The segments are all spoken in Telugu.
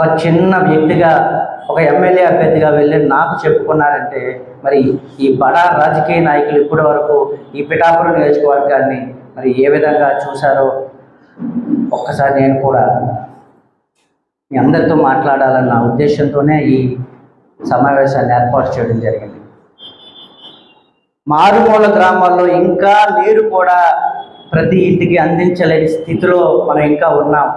ఒక చిన్న వ్యక్తిగా ఒక ఎమ్మెల్యే అభ్యర్థిగా వెళ్ళి నాకు చెప్పుకున్నారంటే మరి ఈ బడా రాజకీయ నాయకులు ఇప్పటి వరకు ఈ పిఠాపురం నియోజకవర్గాన్ని మరి ఏ విధంగా చూశారో ఒక్కసారి నేను కూడా మీ అందరితో మాట్లాడాలన్న ఉద్దేశంతోనే ఈ సమావేశాన్ని ఏర్పాటు చేయడం జరిగింది. మారుమూల గ్రామాల్లో ఇంకా నీరు కూడా ప్రతి ఇంటికి అందించలేని స్థితిలో మనం ఇంకా ఉన్నాం.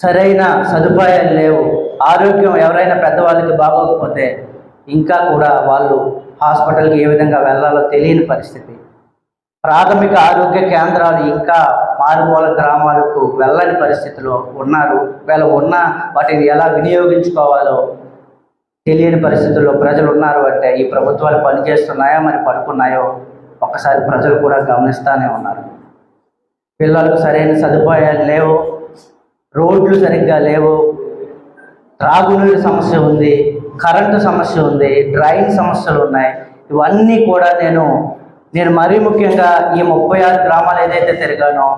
సరైన సదుపాయాలు లేవు. ఆరోగ్యం ఎవరైనా పెద్దవాళ్ళకి బాగోకపోతే ఇంకా కూడా వాళ్ళు హాస్పిటల్కి ఏ విధంగా వెళ్ళాలో తెలియని పరిస్థితి. ప్రాథమిక ఆరోగ్య కేంద్రాలు ఇంకా మారుమూల గ్రామాలకు వెళ్ళని పరిస్థితిలో ఉన్నారు. వీళ్ళు ఉన్న వాటిని ఎలా వినియోగించుకోవాలో తెలియని పరిస్థితుల్లో ప్రజలు ఉన్నారు అంటే ఈ ప్రభుత్వాలు పనిచేస్తున్నాయో మరి పడుకున్నాయో ఒక్కసారి ప్రజలు కూడా గమనిస్తూనే ఉన్నారు. పిల్లలకు సరైన సదుపాయాలు లేవు. రోడ్లు సరిగ్గా లేవు త్రాగునీరు సమస్య ఉంది కరెంటు సమస్య ఉంది డ్రైన్ సమస్యలు ఉన్నాయి. ఇవన్నీ కూడా నేను నేను మరీ ముఖ్యంగా ఈ ముప్పై ఆరు గ్రామాలు ఏదైతే తిరిగానో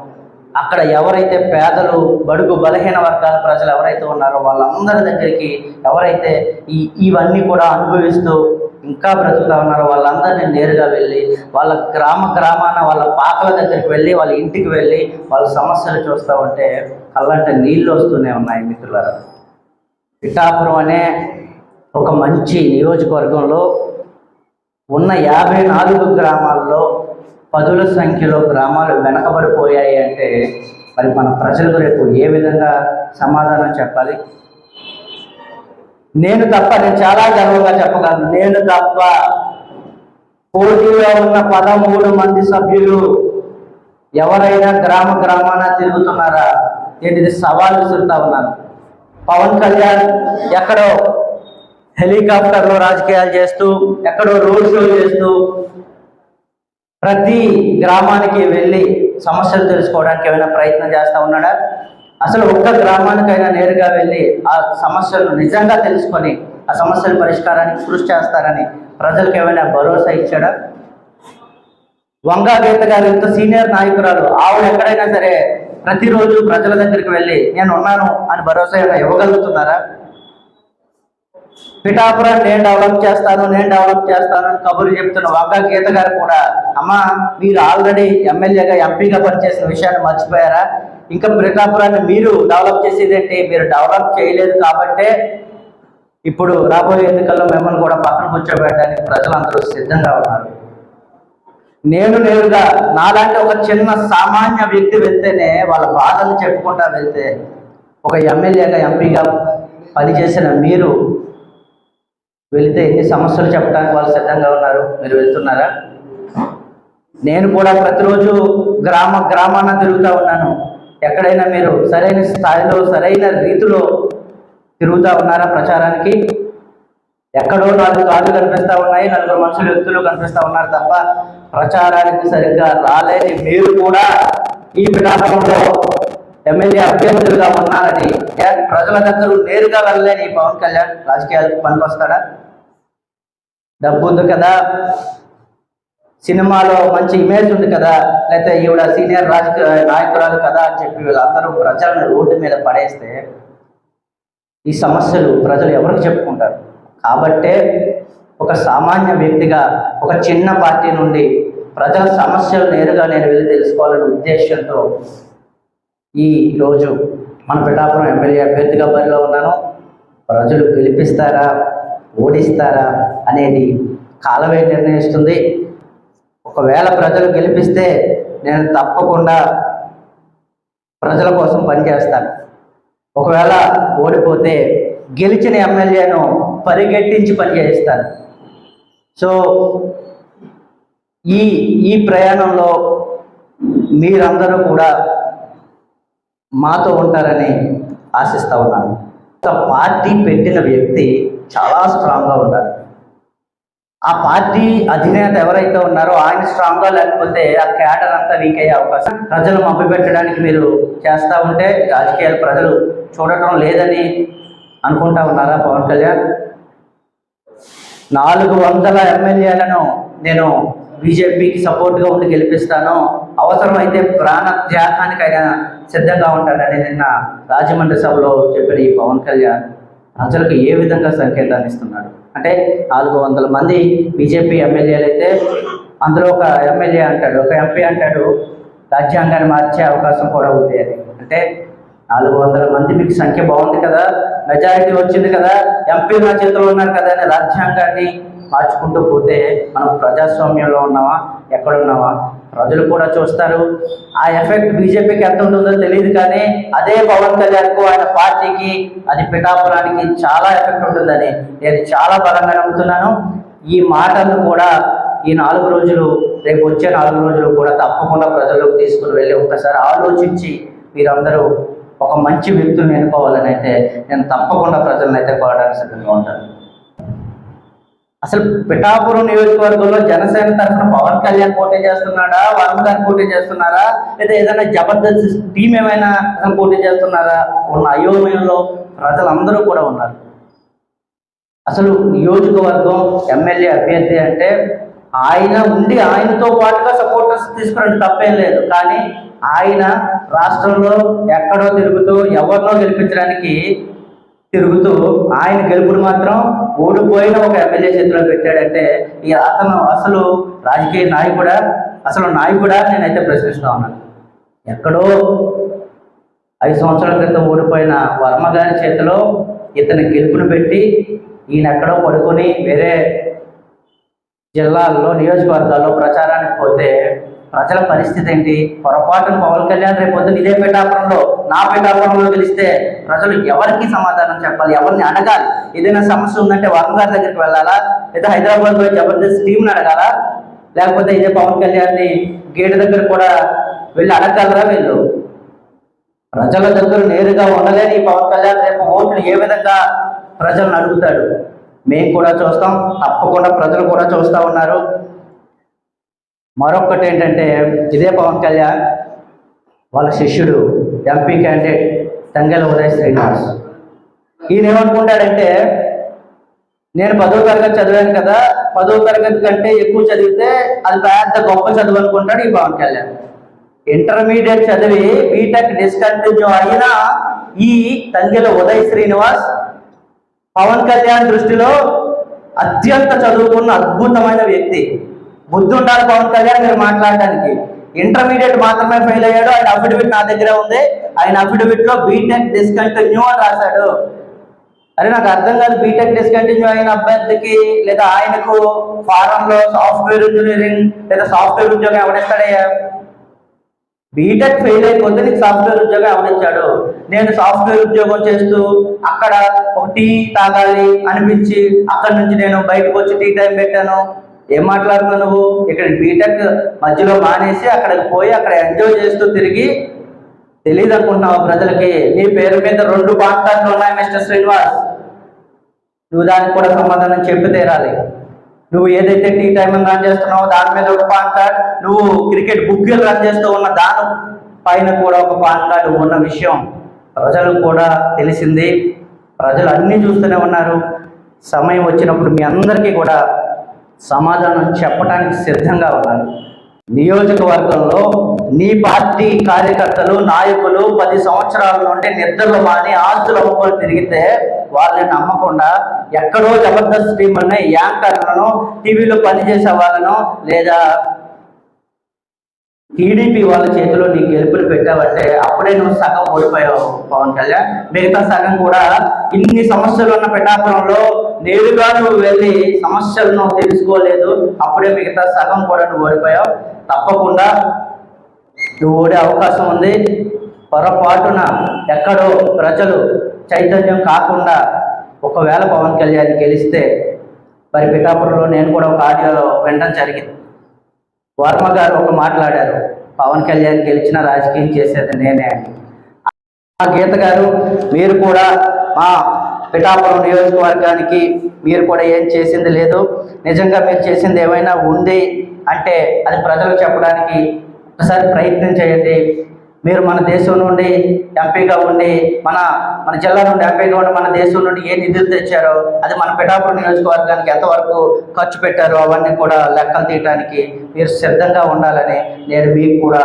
అక్కడ ఎవరైతే పేదలు బడుగు బలహీన వర్గాల ప్రజలు ఎవరైతే ఉన్నారో వాళ్ళందరి దగ్గరికి ఎవరైతే ఈ ఇవన్నీ కూడా అనుభవిస్తూ ఇంకా బ్రతుకుతా ఉన్నారో వాళ్ళందరినీ నేరుగా వెళ్ళి వాళ్ళ గ్రామ గ్రామాన వాళ్ళ పాకల దగ్గరికి వెళ్ళి వాళ్ళ ఇంటికి వెళ్ళి వాళ్ళ సమస్యలు చూస్తూ ఉంటే కళ్ళంట నీళ్ళు వస్తూనే ఉన్నాయి మిత్రులారా. పిఠాపురం అనే ఒక మంచి నియోజకవర్గంలో ఉన్న యాభై నాలుగు గ్రామాల్లో పదుల సంఖ్యలో గ్రామాలు వెనకబడిపోయాయి అంటే మరి మన ప్రజలకు రేపు ఏ విధంగా సమాధానం చెప్పాలి? నేను తప్ప నేను చాలా గర్వంగా చెప్పగలను. నేను తప్ప పోటీలో ఉన్న పదమూడు మంది సభ్యులు ఎవరైనా గ్రామ గ్రామాన తిరుగుతున్నారా? ఏంటిది? సవాల్ విసురుతా ఉన్నారు పవన్ కళ్యాణ్ ఎక్కడో హెలికాప్టర్లో రాజకీయాలు చేస్తూ ఎక్కడో రోడ్ షో చేస్తూ ప్రతి గ్రామానికి వెళ్ళి సమస్యలు తెలుసుకోవడానికి ఏమైనా ప్రయత్నం చేస్తూ ఉన్నాడా? అసలు ఒక్క గ్రామానికైనా నేరుగా వెళ్ళి ఆ సమస్యలు నిజంగా తెలుసుకొని ఆ సమస్యల పరిష్కారానికి కృషి చేస్తారని ప్రజలకు ఏమైనా భరోసా ఇచ్చాడా? వంగా గీత గారు ఇంత సీనియర్ నాయకురాలు ఆవిడ ఎక్కడైనా సరే ప్రతిరోజు ప్రజల దగ్గరికి వెళ్ళి నేను ఉన్నాను అని భరోసా ఏమైనా ఇవ్వగలుగుతున్నారా? పిఠాపురం నేను డెవలప్ చేస్తాను నేను డెవలప్ చేస్తాను అని కబుర్లు చెప్తున్న వంగా గీత గారు కూడా అమ్మా మీరు ఆల్రెడీ ఎమ్మెల్యేగా ఎంపీగా పనిచేసిన విషయాన్ని మర్చిపోయారా? ఇంకా పిఠాపురాన్ని మీరు డెవలప్ చేసేదేంటి? మీరు డెవలప్ చేయలేదు కాబట్టే ఇప్పుడు రాబోయే ఎన్నికల్లో మిమ్మల్ని కూడా పక్కన కూర్చోబెట్టడానికి ప్రజలందరూ సిద్ధంగా ఉన్నారు. నేను నేరుగా నాలాంటి ఒక చిన్న సామాన్య వ్యక్తి వెళ్తేనే వాళ్ళ బాధలు చెప్పుకుంటా వెళ్తే ఒక ఎమ్మెల్యేగా ఎంపీగా పనిచేసిన మీరు వెళితే ఎన్ని సమస్యలు చెప్పడానికి వాళ్ళు సిద్ధంగా ఉన్నారు? మీరు వెళ్తున్నారా? నేను కూడా ప్రతిరోజు గ్రామ గ్రామాన తిరుగుతూ ఉన్నాను. ఎక్కడైనా మీరు సరైన స్థాయిలో సరైన రీతిలో తిరుగుతూ ఉన్నారా ప్రచారానికి? ఎక్కడో నాలుగు కార్లు కనిపిస్తూ ఉన్నాయి. నలుగురు మనుషులు వ్యక్తులు కనిపిస్తూ ఉన్నారు తప్ప ప్రచారానికి సరిగ్గా రాలేని మీరు కూడా ఈ పిఠాపంలో ఎమ్మెల్యే అభ్యర్థులుగా ఉన్నారని ప్రజల దగ్గర నేరుగా వెళ్ళలేని పవన్ కళ్యాణ్ రాజకీయాలకు పనికొస్తాడా? డబ్బు ఉంది కదా. సినిమాలో మంచి ఇమేజ్ ఉంది కదా. లేకపోతే ఈవిడ సీనియర్ రాజకీయ నాయకురాలు కదా అని చెప్పి వీళ్ళందరూ ప్రజలను రోడ్డు మీద పడేస్తే ఈ సమస్యలు ప్రజలు ఎవరికి చెప్పుకుంటారు? కాబట్టే ఒక సామాన్య వ్యక్తిగా ఒక చిన్న పార్టీ నుండి ప్రజల సమస్యలు నేరుగా నేను వెళ్ళి తెలుసుకోవాలనే ఉద్దేశంతో ఈ రోజు మన పిఠాపురం ఎమ్మెల్యే అభ్యర్థిగా బరిలో ఉన్నాను. ప్రజలు గెలిపిస్తారా ఓడిస్తారా అనేది కాలమే నిర్ణయిస్తుంది. ఒకవేళ ప్రజలు గెలిపిస్తే నేను తప్పకుండా ప్రజల కోసం పనిచేస్తాను. ఒకవేళ ఓడిపోతే గెలిచిన ఎమ్మెల్యేను పరిగెట్టించి పనిచేస్తారు సో ఈ ఈ ప్రయాణంలో మీరందరూ కూడా మాతో ఉంటారని ఆశిస్తా ఉన్నాను. ఒక పార్టీ పెట్టిన వ్యక్తి చాలా స్ట్రాంగ్గా ఉండాలి. ఆ పార్టీ అధినేత ఎవరైతే ఉన్నారో ఆయన స్ట్రాంగ్గా లేకపోతే ఆ క్యాడర్ అంతా వీక్ అయ్యే అవకాశం ప్రజలు మభ్యపెట్టడానికి మీరు చేస్తూ ఉంటే రాజకీయాలు ప్రజలు చూడటం లేదని అనుకుంటా ఉన్నారా పవన్ కళ్యాణ్? నాలుగు వందల ఎమ్మెల్యేలను నేను బీజేపీకి సపోర్ట్గా ఉండి గెలిపిస్తాను. అవసరమైతే ప్రాణ త్యాగానికైనా సిద్ధంగా ఉంటాడని నిన్న రాజమండ్రి సభలో చెప్పిన ఈ పవన్ కళ్యాణ్ ప్రజలకు ఏ విధంగా సంకేతాన్ని ఇస్తున్నాడు? అంటే నాలుగు వందల మంది బీజేపీ ఎమ్మెల్యేలు అయితే అందులో ఒక ఎమ్మెల్యే అంటాడు ఒక ఎంపీ అంటాడు రాజ్యాంగాన్ని మార్చే అవకాశం కూడా ఉంది అని. అంటే నాలుగు వందల మంది మీకు సంఖ్య బాగుంది కదా? మెజారిటీ వచ్చింది కదా? ఎంపీ నా చేతిలో ఉన్నారు కదా అని రాజ్యాంగాన్ని మార్చుకుంటూ పోతే మనం ప్రజాస్వామ్యంలో ఉన్నామా? ఎక్కడ ఉన్నామా? ప్రజలు కూడా చూస్తారు. ఆ ఎఫెక్ట్ బీజేపీకి ఎంత ఉంటుందో తెలియదు కానీ అదే పవన్ కళ్యాణ్కు ఆయన పార్టీకి అది పిఠాపురానికి చాలా ఎఫెక్ట్ ఉంటుందని నేను చాలా బలంగా నమ్ముతున్నాను. ఈ మాటలు కూడా ఈ నాలుగు రోజులు రేపు వచ్చే నాలుగు రోజులు కూడా తప్పకుండా ప్రజల్లోకి తీసుకుని వెళ్ళి ఒకసారి ఆలోచించి మీరందరూ ఒక మంచి వ్యక్తులను ఎన్నుకోవాలని అయితే నేను తప్పకుండా ప్రజలను అయితే కోరడానికి సిద్ధంగా ఉంటాను. అసలు పిఠాపురం నియోజకవర్గంలో జనసేన తరఫున పవన్ కళ్యాణ్ పోటీ చేస్తున్నాడా? వరుణ్ గారు పోటీ చేస్తున్నారా? లేదా ఏదైనా జబర్దస్త్ టీం ఏమైనా అసలు పోటీ చేస్తున్నారా? ఉన్న అయోమయంలో ప్రజలందరూ కూడా ఉన్నారు. అసలు నియోజకవర్గం ఎమ్మెల్యే అభ్యర్థి అంటే ఆయన ఉండి ఆయనతో పాటుగా సపోర్టర్స్ తీసుకురండి తప్పేం లేదు. కానీ ఆయన రాష్ట్రంలో ఎక్కడో తిరుగుతూ ఎవరినో గెలిపించడానికి తిరుగుతూ ఆయన గెలుపుని మాత్రం ఓడిపోయిన ఒక ఎమ్మెల్యే చేతిలో పెట్టాడంటే ఈ అతను అసలు రాజకీయ నాయకుడా? అసలు నాయకుడా? నేనైతే ప్రశ్నిస్తా ఉన్నాను ఎక్కడో ఐదు సంవత్సరాల క్రితం ఓడిపోయిన వర్మ గారి చేతిలో ఇతని గెలుపుని పెట్టి ఈయన ఎక్కడో పడుకొని వేరే జిల్లాల్లో నియోజకవర్గాల్లో ప్రచారానికి పోతే ప్రజల పరిస్థితి ఏంటి? పొరపాటున పవన్ కళ్యాణ్ రేపు పొద్దున ఇదే పిఠాపురంలో నా పిఠాపురంలో గెలిస్తే ప్రజలు ఎవరికి సమాధానం చెప్పాలి? ఎవరిని అడగాలి? ఏదైనా సమస్య ఉందంటే వరుణ్ గారి దగ్గరికి వెళ్ళాలా? లేదా హైదరాబాద్ పోయి జబర్దస్త్ టీంని అడగాలా? లేకపోతే ఇదే పవన్ కళ్యాణ్ని గేటు దగ్గర కూడా వెళ్ళి అడగలరా వీళ్ళు? ప్రజల దగ్గర నేరుగా ఉండలేని ఈ పవన్ కళ్యాణ్ రేపు ఓట్లు ఏ విధంగా ప్రజలను అడుగుతాడు? మేము కూడా చూస్తాం. తప్పకుండా ప్రజలు కూడా చూస్తూ ఉన్నారు. మరొకటి ఏంటంటే ఇదే పవన్ కళ్యాణ్ వాళ్ళ శిష్యుడు ఎంపీ క్యాండిడేట్ తంగెల ఉదయ్ శ్రీనివాస్. ఈయన ఏమనుకుంటాడంటే నేను పదో తరగతి చదివాను కదా పదో తరగతి కంటే ఎక్కువ చదివితే అది పెద్ద గొప్ప చదువు అనుకుంటాడు ఈ పవన్ కళ్యాణ్. ఇంటర్మీడియట్ చదివి బీటెక్ డిస్కంటిన్యూ అయినా ఈ తంగెల ఉదయ్ శ్రీనివాస్ పవన్ కళ్యాణ్ దృష్టిలో అత్యంత చదువుకున్న అద్భుతమైన వ్యక్తి. బుద్ధి ఉండాలి పవన్ కళ్యాణ్ మీరు మాట్లాడడానికి ఇంటర్మీడియట్ మాత్రమే ఫెయిల్ అయ్యాడు. ఆయన అఫిడవిట్ నా దగ్గర ఉంది. ఆయన అఫిడవిట్లో బీటెక్ డిస్కంటిన్యూ అని రాశాడు. అరే నాకు అర్థం కాదు బీటెక్ డిస్కంటిన్యూ అయిన అభ్యర్థికి లేదా ఆయనకు ఫారం లో సాఫ్ట్వేర్ ఇంజనీరింగ్ లేదా సాఫ్ట్వేర్ ఉద్యోగం ఎవడిస్తాడయ్యా బీటెక్ ఫెయిల్ అయిపోతే నీకు సాఫ్ట్వేర్ ఉద్యోగం ఎవరిచ్చాడు నేను సాఫ్ట్వేర్ ఉద్యోగం చేస్తూ అక్కడ ఒక టీ తాగాలి అనిపించి అక్కడ నుంచి నేను బయటకు వచ్చి టీ టైం పెట్టాను. ఏం మాట్లాడుతున్నావు నువ్వు? ఇక్కడ బీటెక్ మధ్యలో మానేసి అక్కడికి పోయి అక్కడ ఎంజాయ్ చేస్తూ తిరిగి తెలియదు అనుకుంటున్నావు ప్రజలకి? నీ పేరు మీద రెండు పాన్ ఉన్నాయి మిస్టర్ శ్రీనివాస్. నువ్వు దానికి కూడా సమాధానం చెప్పి తీరాలి. నువ్వు ఏదైతే టీ టైం రన్ చేస్తున్నావో దాని మీద ఒక పాన్ కార్డ్ నువ్వు క్రికెట్ బుక్కులు రన్ చేస్తూ ఉన్న దాని పైన కూడా ఒక పాన్ కార్డు ఉన్న విషయం ప్రజలకు కూడా తెలిసింది. ప్రజలు అన్నీ చూస్తూనే ఉన్నారు. సమయం వచ్చినప్పుడు మీ అందరికీ కూడా సమాధానం చెప్పడానికి సిద్ధంగా ఉన్నారు నియోజకవర్గంలో నీ పార్టీ కార్యకర్తలు నాయకులు పది సంవత్సరాల నుండి నిద్రలు మాని ఆస్తులు అమ్ముకొని తిరిగితే వాళ్ళని నమ్మకుండా ఎక్కడో జబర్దస్త్ టీములని యాంకర్లను టీవీలో పనిచేసే వాళ్ళను లేదా టీడీపీ వాళ్ళ చేతిలో నీ గెలుపులు పెట్టావంటే అప్పుడే నువ్వు సగం ఓడిపోయావు పవన్ కళ్యాణ్. మిగతా సగం కూడా ఇన్ని సమస్యలు ఉన్న పిఠాపురంలో నేరుగా నువ్వు వెళ్ళి సమస్యలను తెలుసుకోలేదు. అప్పుడే మిగతా సగం కూడా నువ్వు ఓడిపోయావు. తప్పకుండా నువ్వు ఓడే అవకాశం ఉంది. పొరపాటున ఎక్కడో ప్రజలు చైతన్యం కాకుండా ఒకవేళ పవన్ కళ్యాణ్ గెలిస్తే మరి పిఠాపురంలో నేను కూడా ఒక ఆడియోలో వినడం జరిగింది. వర్మ గారు ఒక మాట్లాడారు పవన్ కళ్యాణ్ గెలిచిన రాజకీయం చేసేది నేనే అని ఆ గీత గారు మీరు కూడా మా పిఠాపురం నియోజకవర్గానికి మీరు కూడా ఏం చేసింది లేదు. నిజంగా మీరు చేసింది ఏమైనా ఉంది అంటే అది ప్రజలకు చెప్పడానికి ఒకసారి ప్రయత్నం చేయండి. మీరు మన దేశం నుండి ఎంపీగా ఉండి మన మన జిల్లా నుండి ఎంపీగా ఉండి మన దేశం నుండి ఏ నిధులు తెచ్చారో అది మన పిఠాపురం నియోజకవర్గానికి ఎంతవరకు ఖర్చు పెట్టారో అవన్నీ కూడా లెక్కలు తీయడానికి మీరు సిద్ధంగా ఉండాలని నేను మీకు కూడా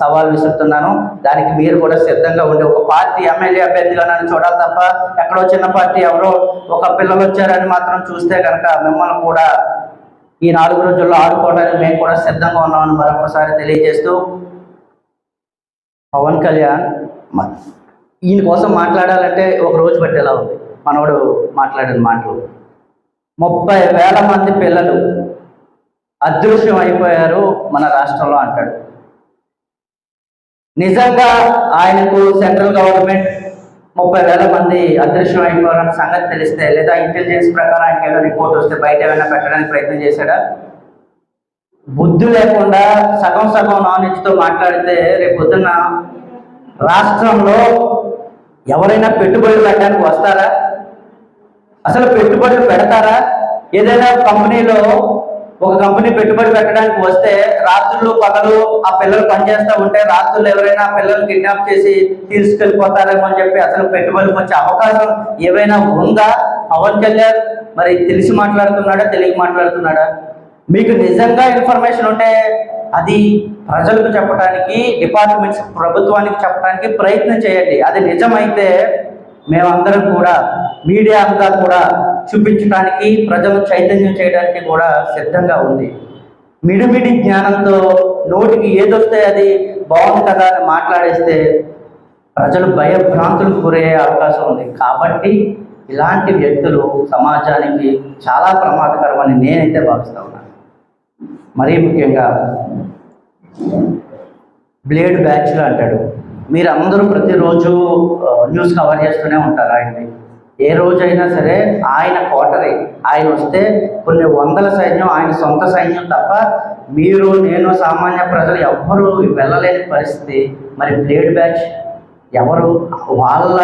సవాల్ విసురుతున్నాను. దానికి మీరు కూడా సిద్ధంగా ఉండి ఒక పార్టీ ఎమ్మెల్యే అభ్యర్థిగా నన్ను చూడాలి తప్ప ఎక్కడో చిన్న పార్టీ ఎవరో ఒక పిల్లలు వచ్చారని మాత్రం చూస్తే కనుక మిమ్మల్ని కూడా ఈ నాలుగు రోజుల్లో ఆడుకోవడానికి మేము కూడా సిద్ధంగా ఉన్నామని మరొకసారి తెలియజేస్తూ పవన్ కళ్యాణ్ ఈయన కోసం మాట్లాడాలంటే ఒక రోజు పట్టేలా ఉంది. మనవడు మాట్లాడిన మాటలు. ముప్పై వేల మంది పిల్లలు అదృశ్యం అయిపోయారు మన రాష్ట్రంలో అంటాడు. నిజంగా ఆయనకు సెంట్రల్ గవర్నమెంట్ ముప్పై వేల మంది అదృశ్యం అయిపోయారన్న సంగతి తెలిస్తే లేదా ఇంటెలిజెన్స్ ప్రకారం ఆయనకి రిపోర్ట్ వస్తే బయట ఏమైనా పెట్టడానికి ప్రయత్నం చేశాడా? బుద్ధి లేకుండా సగం సగం నాలెడ్జ్తో మాట్లాడితే రేపు పొద్దున్న రాష్ట్రంలో ఎవరైనా పెట్టుబడులు పెట్టడానికి వస్తారా? అసలు పెట్టుబడులు పెడతారా? ఏదైనా కంపెనీలో ఒక కంపెనీ పెట్టుబడి పెట్టడానికి వస్తే రాత్రులు పగలు ఆ పిల్లలు పనిచేస్తూ ఉంటే రాత్రులు ఎవరైనా పిల్లలు కిడ్నాప్ చేసి తీసుకెళ్ళిపోతారేమో అని చెప్పి అసలు పెట్టుబడులకు వచ్చే అవకాశం ఏవైనా ఉందా? పవన్ కళ్యాణ్ మరి తెలిసి మాట్లాడుతున్నాడా? తెలియ మాట్లాడుతున్నాడా? మీకు నిజంగా ఇన్ఫర్మేషన్ ఉంటే అది ప్రజలకు చెప్పడానికి డిపార్ట్మెంట్స్ ప్రభుత్వానికి చెప్పడానికి ప్రయత్నం చేయండి. అది నిజమైతే మేమందరం కూడా మీడియా అంతా కూడా చూపించడానికి ప్రజలు చైతన్యం చేయడానికి కూడా సిద్ధంగా ఉంది. మిడిమిడి జ్ఞానంతో నోటికి ఏదొస్తే అది బాగుంది కదా అని మాట్లాడేస్తే ప్రజలు భయభ్రాంతులకు గురయ్యే అవకాశం ఉంది. కాబట్టి ఇలాంటి వ్యక్తులు సమాజానికి చాలా ప్రమాదకరమని నేనైతే భావిస్తా ఉన్నాను. మరీ ముఖ్యంగా బ్లేడ్ బ్యాచ్లు అంటాడు. మీరు అందరూ ప్రతిరోజు న్యూస్ కవర్ చేస్తూనే ఉంటారు ఆయన్ని. ఏ రోజైనా సరే ఆయన కోటరీ. ఆయన వస్తే కొన్ని వందల సైన్యం ఆయన సొంత సైన్యం తప్ప మీరు నేను సామాన్య ప్రజలు ఎవ్వరూ వెళ్ళలేని పరిస్థితి. మరి బ్లేడ్ బ్యాచ్ ఎవరు? వాళ్ళ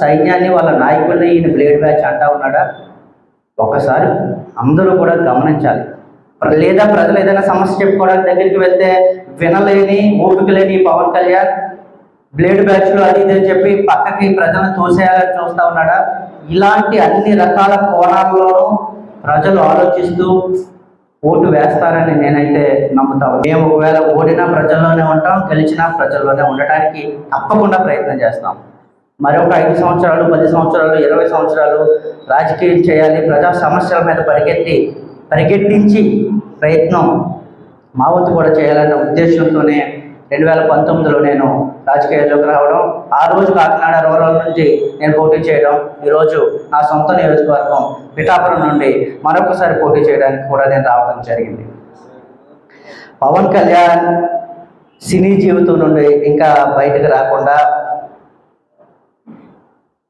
సైన్యాన్ని వాళ్ళ నాయకుల్ని ఈయన బ్లేడ్ బ్యాచ్ అంటా ఉన్నాడా? ఒకసారి అందరూ కూడా గమనించాలి. లేదా ప్రజలు ఏదైనా సమస్య చెప్పుకోవడానికి దగ్గరికి వెళ్తే వినలేని ఓపిక లేని పవన్ కళ్యాణ్ బ్లేడ్ బ్యాచ్లు అది ఇది అని చెప్పి పక్కకి ప్రజలను తోసేయాలని చూస్తా ఉన్నాడా? ఇలాంటి అన్ని రకాల కోణాల్లోనూ ప్రజలు ఆలోచిస్తూ ఓటు వేస్తారని నేనైతే నమ్ముతా మేము ఒకవేళ ఓడినా ప్రజల్లోనే ఉంటాం గెలిచినా ప్రజల్లోనే ఉండటానికి తప్పకుండా ప్రయత్నం చేస్తాం. మరొక ఐదు సంవత్సరాలు పది సంవత్సరాలు ఇరవై సంవత్సరాలు రాజకీయం చేయాలి ప్రజా సమస్యల మీద పరిగెత్తి పరిగెట్టించి ప్రయత్నం మా వంతు కూడా చేయాలన్న ఉద్దేశంతోనే రెండు వేల పంతొమ్మిదిలో నేను రాజకీయాల్లోకి రావడం ఆ రోజు కాకినాడ రూరల్ నుంచి నేను పోటీ చేయడం ఈరోజు నా సొంత నియోజకవర్గం పిఠాపురం నుండి మరొకసారి పోటీ చేయడానికి కూడా నేను రావడం జరిగింది. పవన్ కళ్యాణ్ సినీ జీవితం నుండి ఇంకా బయటకు రాకుండా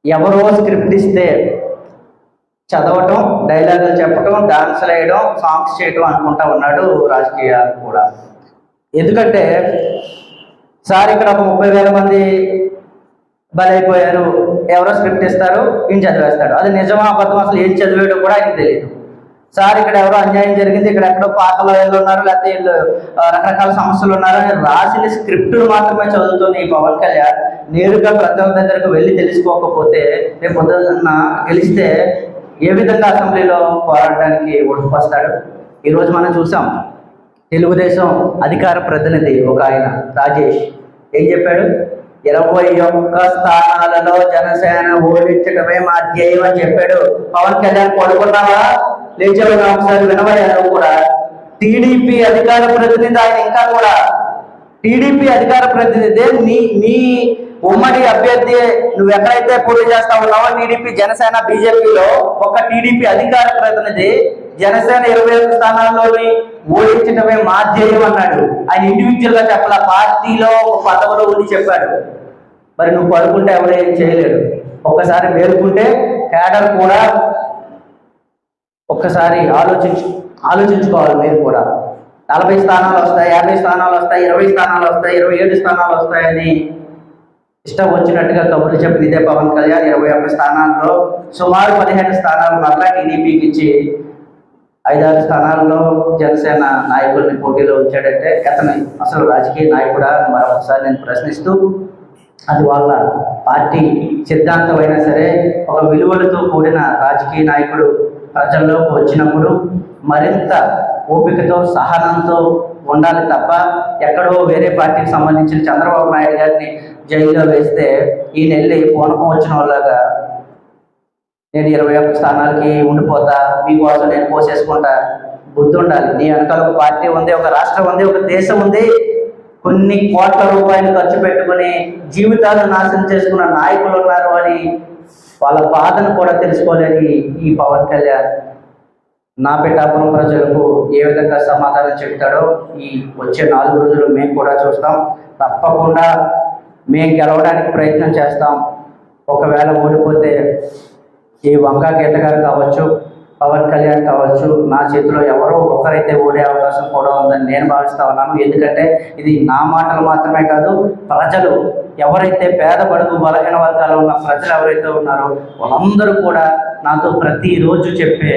ఎవరో స్క్రిప్ట్ ఇస్తే చదవటం డైలాగులు చెప్పటం డాన్సులు వేయడం సాంగ్స్ చేయటం అనుకుంటా ఉన్నాడు రాజకీయాలు కూడా. ఎందుకంటే సార్ ఇక్కడ ఒక ముప్పై వేల మంది బలైపోయారు. ఎవరో స్క్రిప్ట్ ఇస్తారు ఈయన చదివేస్తాడు. అది నిజమా అబద్ధం అసలు ఏం చదివేయడం కూడా ఆయనకు తెలియదు సార్ ఇక్కడ ఎవరో అన్యాయం జరిగింది ఇక్కడ ఎక్కడో పాతలో వీళ్ళు ఉన్నారు లేకపోతే వీళ్ళు రకరకాల సమస్యలు ఉన్నారు అని రాసిన స్క్రిప్టులు మాత్రమే చదువుతుంది ఈ పవన్ కళ్యాణ్. నేరుగా ప్రజల దగ్గరకు వెళ్ళి తెలుసుకోకపోతే రేపు పొద్దున్న గెలిస్తే ఏ విధంగా అసెంబ్లీలో పోరాడడానికి వస్తాడు? ఈరోజు మనం చూసాం తెలుగుదేశం అధికార ప్రతినిధి ఒక ఆయన రాజేష్. ఏం చెప్పాడు? ఇరవై ఒక్క స్థానాలలో జనసేన ఓడించడమే మా ధ్యేయం అని చెప్పాడు. పవన్ కళ్యాణ్ పడుకున్నావా? లేచావు? ఒకసారి వినవయ్యా కూడా. టీడీపీ అధికార ప్రతినిధి ఆయన ఇంకా కూడా. టీడీపీ అధికార ప్రతినిధి నీ నీ ఉమ్మడి అభ్యర్థి నువ్వు ఎక్కడైతే పోటీ చేస్తా ఉన్నావో టీడీపీ జనసేన బీజేపీలో ఒక టీడీపీ అధికార ప్రతినిధి జనసేన ఇరవై ఐదు స్థానాల్లోని ఓడించడమే మా ధ్యేయం అన్నాడు. ఆయన ఇండివిజువల్గా చెప్పాల? పార్టీలో ఒక పదవిలో ఉండి చెప్పాడు. మరి నువ్వు పడుకుంటే ఎవరు ఏం చేయలేడు ఒక్కసారి మేలుకుంటే కేడర్ కూడా ఒక్కసారి ఆలోచించు ఆలోచించుకోవాలి మీరు కూడా. నలభై స్థానాలు వస్తాయి యాభై స్థానాలు వస్తాయి ఇరవై స్థానాలు వస్తాయి ఇరవై ఏడు స్థానాలు వస్తాయని ఇష్టం వచ్చినట్టుగా కబుర్లు చెప్పింది ఇదే పవన్ కళ్యాణ్ ఇరవై ఒక్క స్థానాల్లో సుమారు పదిహేను స్థానాలు మరలా టీడీపీకి ఇచ్చి ఐదారు స్థానాల్లో జనసేన నాయకుల్ని పోటీలో ఉంచాడంటే అతను అసలు రాజకీయ నాయకుడా మరొకసారి నేను ప్రశ్నిస్తూ అది వాళ్ళ పార్టీ సిద్ధాంతం అయినా సరే ఒక విలువలతో కూడిన రాజకీయ నాయకుడు ప్రజల్లోకి వచ్చినప్పుడు మరింత ఓపికతో సహనంతో ఉండాలి తప్ప ఎక్కడో వేరే పార్టీకి సంబంధించిన చంద్రబాబు నాయుడు గారిని జైల్లో వేస్తే ఈ నెల్లి పూనకం వచ్చిన వాళ్ళగా నేను ఇరవై ఒక్క స్థానాలకి ఉండిపోతా మీకోసం నేను పోసేసుకుంటా బుద్ధి ఉండాలి. నీ వెనకాల ఒక పార్టీ ఉంది ఒక రాష్ట్రం ఉంది ఒక దేశం ఉంది. కొన్ని కోట్ల రూపాయలు ఖర్చు పెట్టుకుని జీవితాలు నాశనం చేసుకున్న నాయకులు ఉన్నారు అని వాళ్ళ బాధను కూడా తెలుసుకోలేని ఈ పవన్ కళ్యాణ్. నా పిఠాపురం ప్రజలకు ఏ విధంగా సమాధానం చెప్తాడో ఈ వచ్చే నాలుగు రోజులు మేము కూడా చూస్తాం. తప్పకుండా మేము గెలవడానికి ప్రయత్నం చేస్తాం. ఒకవేళ ఓడిపోతే ఈ వంకా గీత గారు కావచ్చు పవన్ కళ్యాణ్ కావచ్చు నా చేతిలో ఎవరో ఒకరైతే ఓడే అవకాశం కూడా ఉందని నేను భావిస్తా ఉన్నాను. ఎందుకంటే ఇది నా మాటలు మాత్రమే కాదు ప్రజలు ఎవరైతే పేద బడుగు బలహీన వర్గాల్లో ఉన్న ప్రజలు ఎవరైతే ఉన్నారో వాళ్ళందరూ కూడా నాతో ప్రతిరోజు చెప్పే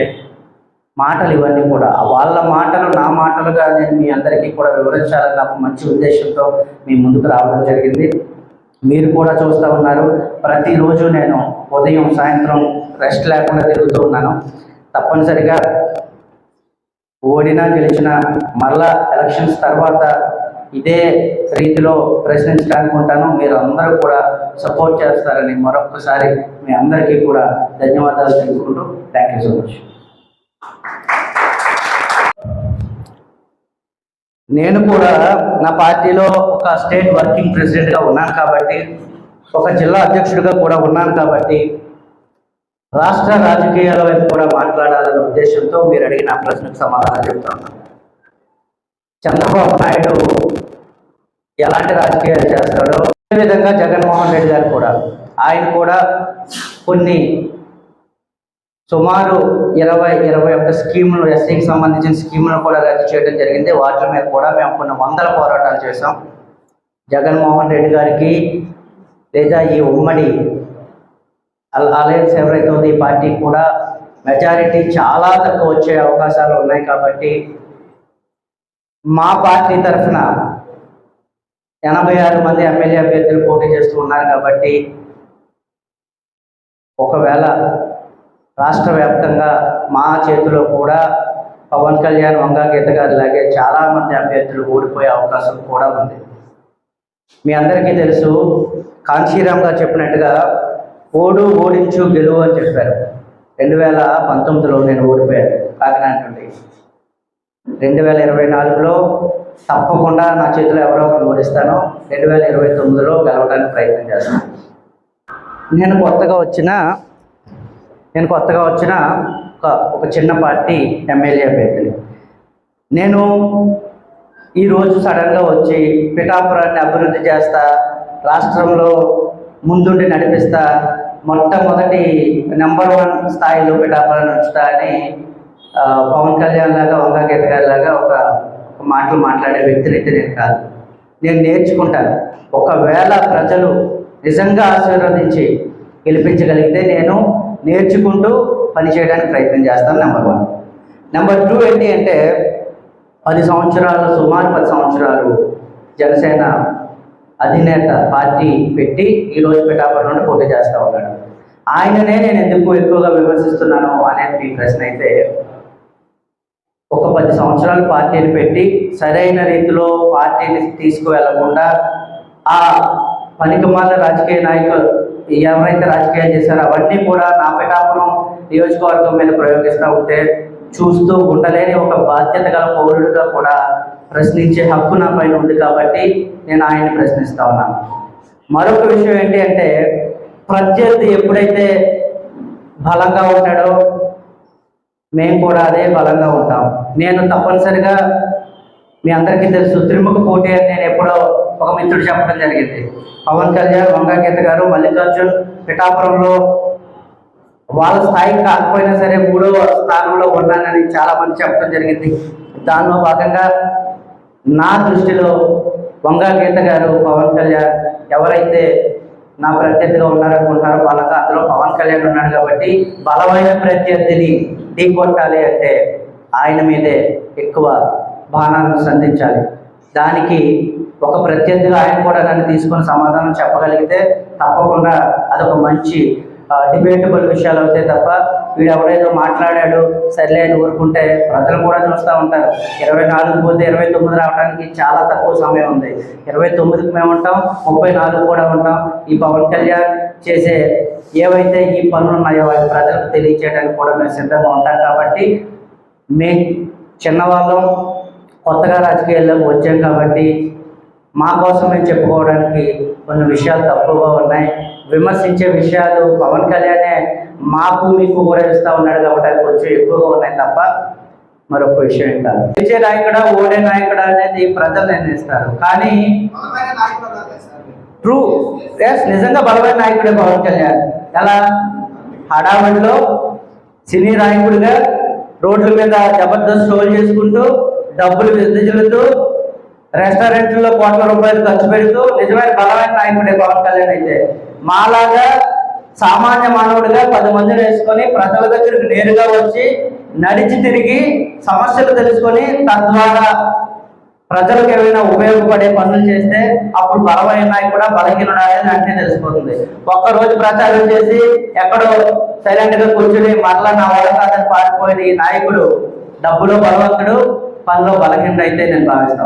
మాటలు ఇవన్నీ కూడా. వాళ్ళ మాటలు నా మాటలుగా నేను మీ అందరికీ కూడా వివరించాలని నాకు మంచి ఉద్దేశంతో మీ ముందుకు రావడం జరిగింది. మీరు కూడా చూస్తూ ఉన్నారు. ప్రతిరోజు నేను ఉదయం సాయంత్రం రెస్ట్ లేకుండా తిరుగుతూ ఉన్నాను. తప్పనిసరిగా ఓడినా గెలిచినా మరలా ఎలక్షన్స్ తర్వాత ఇదే రీతిలో ప్రశ్నించడానికి ఉంటాను. మీరు అందరూ కూడా సపోర్ట్ చేస్తారని మరొకసారి మీ అందరికీ కూడా ధన్యవాదాలు తెలుసుకుంటూ థ్యాంక్ యూ సో మచ్. నేను కూడా నా పార్టీలో ఒక స్టేట్ వర్కింగ్ ప్రెసిడెంట్గా ఉన్నాను కాబట్టి ఒక జిల్లా అధ్యక్షుడిగా కూడా ఉన్నాను కాబట్టి రాష్ట్ర రాజకీయాల వైపు కూడా మాట్లాడాలనే ఉద్దేశంతో మీరు అడిగిన ప్రశ్నకు సమాధానం చెప్తాను చంద్రబాబు నాయుడు ఎలాంటి రాజకీయాలు చేస్తాడో అదేవిధంగా జగన్మోహన్ రెడ్డి గారు కూడా ఆయన కూడా కొన్ని సుమారు ఇరవై ఇరవై ఒక్క స్కీములు ఎస్సీకి సంబంధించిన స్కీములను కూడా రద్దు చేయడం జరిగింది. వాటి మీద కూడా మేము కొన్ని వందల పోరాటాలు చేసాం జగన్మోహన్ రెడ్డి గారికి లేదా ఈ ఉమ్మడి అల్- అలయన్స్ ఎవరైతే ఉందో ఈ పార్టీకి కూడా మెజారిటీ చాలా తక్కువ వచ్చే అవకాశాలు ఉన్నాయి కాబట్టి మా పార్టీ తరఫున ఎనభై ఆరు మంది ఎమ్మెల్యే అభ్యర్థులు పోటీ చేస్తూ ఉన్నారు కాబట్టి ఒకవేళ రాష్ట్ర వ్యాప్తంగా మా చేతిలో కూడా పవన్ కళ్యాణ్ వంగా గీత గారి లాగే చాలా మంది అభ్యర్థులు ఓడిపోయే అవకాశం కూడా ఉంది. మీ అందరికీ తెలుసు కాంశీరామ్ గారు చెప్పినట్టుగా ఓడు ఓడించు గెలువు అని చెప్పారు. రెండు వేల పంతొమ్మిదిలో నేను ఓడిపోయాను కాకినాడ నుండి రెండు వేల ఇరవై నాలుగులో తప్పకుండా నా చేతిలో ఎవరో ఒకరు ఓడిస్తాను. రెండు వేల ఇరవై తొమ్మిదిలో గెలవడానికి ప్రయత్నం చేస్తాను. నేను కొత్తగా వచ్చిన నేను కొత్తగా వచ్చిన ఒక ఒక చిన్న పార్టీ ఎమ్మెల్యే అభ్యర్థిని. నేను ఈరోజు సడన్గా వచ్చి పిఠాపురాన్ని అభివృద్ధి చేస్తా రాష్ట్రంలో ముందుండి నడిపిస్తా మొట్టమొదటి నెంబర్ వన్ స్థాయిలో పిఠాపురాన్ని ఉంచుతా అని పవన్ కళ్యాణ్ లాగా వంగా గీత గారి లాగా ఒక ఒక మాటలు మాట్లాడే వ్యక్తిని అయితే నేను కాదు. నేను నేర్చుకుంటాను. ఒకవేళ ప్రజలు నిజంగా ఆశీర్వదించి గెలిపించగలిగితే నేను నేర్చుకుంటూ పనిచేయడానికి ప్రయత్నం చేస్తాను నెంబర్ వన్ నెంబర్ టూ ఏంటి అంటే పది సంవత్సరాలు సుమారు పది సంవత్సరాలు జనసేన అధినేత పార్టీ పెట్టి ఈరోజు పిఠాపురం నుండి పోటీ చేస్తూ ఉన్నాడు. ఆయననే నేను ఎందుకు ఎక్కువగా విమర్శిస్తున్నాను అనేది మీ ప్రశ్న అయితే ఒక పది సంవత్సరాలు పార్టీని పెట్టి సరైన రీతిలో పార్టీని తీసుకువెళ్ళకుండా ఆ పనికిమాల రాజకీయ నాయకులు ఎవరైతే రాజకీయాలు చేశారో. అవన్నీ కూడా నాపకాపురం నియోజకవర్గం మీద ప్రయోగిస్తూ ఉంటే చూస్తూ ఉండలేని ఒక బాధ్యత గల పౌరుడిగా కూడా ప్రశ్నించే హక్కు నా పైన ఉంది కాబట్టి నేను ఆయన్ని ప్రశ్నిస్తా ఉన్నాను మరొక విషయం ఏంటి అంటే ప్రత్యర్థి ఎప్పుడైతే బలంగా ఉంటాడో మేము కూడా అదే బలంగా ఉంటాం. నేను తప్పనిసరిగా మీ అందరికీ తెలుసు త్రిముఖ పోటీ అని నేను ఎప్పుడో ఒక మిత్రుడు చెప్పడం జరిగింది. పవన్ కళ్యాణ్ వంగా గీత గారు మల్లికార్జున్ పిఠాపురంలో వాళ్ళ స్థాయికి కాకపోయినా సరే మూడో స్థానంలో ఉన్నానని చాలా మంది చెప్పడం జరిగింది. దానిలో భాగంగా నా దృష్టిలో వంగా గీత గారు పవన్ కళ్యాణ్ ఎవరైతే నా ప్రత్యర్థిగా ఉన్నారనుకుంటున్నారో వాళ్ళకి అందులో పవన్ కళ్యాణ్ ఉన్నాడు కాబట్టి బలమైన ప్రత్యర్థిని ఢీ కొట్టాలి అంటే ఆయన మీదే ఎక్కువ బాణాలను సంధించాలి. దానికి ఒక ప్రత్యర్థిగా ఆయన కూడా నన్ను తీసుకొని సమాధానం చెప్పగలిగితే తప్పకుండా అదొక మంచి డిబేటబుల్ విషయాలు అవుతాయి తప్ప వీడు ఎవడేదో మాట్లాడాడు సర్లే అని ఊరుకుంటే ప్రజలు కూడా చూస్తూ ఉంటారు. ఇరవై నాలుగు పోతే ఇరవై తొమ్మిది రావడానికి చాలా తక్కువ సమయం ఉంది. ఇరవై తొమ్మిదికి మేము ఉంటాం ముప్పై నాలుగు కూడా ఉంటాం. ఈ పవన్ కళ్యాణ్ చేసే ఏవైతే ఈ పనులు ఉన్నాయో అవి ప్రజలకు తెలియచేయడానికి కూడా మేము సిద్ధంగా ఉంటాం కాబట్టి మే చిన్నవాళ్ళం కొత్తగా రాజకీయాల్లోకి వచ్చాం కాబట్టి మా కోసం మేము చెప్పుకోవడానికి కొన్ని విషయాలు తక్కువగా ఉన్నాయి. విమర్శించే విషయాలు పవన్ కళ్యాణే మాకు మీకు కూడా ఇస్తూ ఉన్నాడు కాబట్టి అవి కొంచెం ఎక్కువగా ఉన్నాయి తప్ప మరొక విషయం కాదు గెలిచే నాయకుడా ఓడే నాయకుడా అనేది ప్రజలు నిర్ణయిస్తారు. కానీ ట్రూ ఎస్ నిజంగా బలమైన నాయకుడే పవన్ కళ్యాణ్. ఎలా? హడావడిలో సినీ నాయకుడిగా రోడ్ల మీద జబర్దస్త్ షోలు చేసుకుంటూ డబ్బులు విసర్జిల్లుతూ రెస్టారెంట్లో కోట్ల రూపాయలు ఖర్చు పెడుతూ నిజమైన బలమైన నాయకుడే పవన్ కళ్యాణ్ అయితే. మాలాగా సామాన్య మానవుడిగా పది మందిని వేసుకొని ప్రజల దగ్గరికి నేరుగా వచ్చి నడిచి తిరిగి సమస్యలు తెలుసుకొని తద్వారా ప్రజలకు ఏమైనా ఉపయోగపడే పనులు చేస్తే అప్పుడు బలమైన నాయకుడా బలహీనుడా అనేది అంటే తెలిసిపోతుంది. ఒక్క రోజు ప్రచారం చేసి ఎక్కడో సైలెంట్గా కూర్చుని మరలా నా వల్ల కాదని పారిపోయిన ఈ నాయకుడు డబ్బులో బలవంతుడు పనిలో బలహీనుడు అయితే నేను భావిస్తా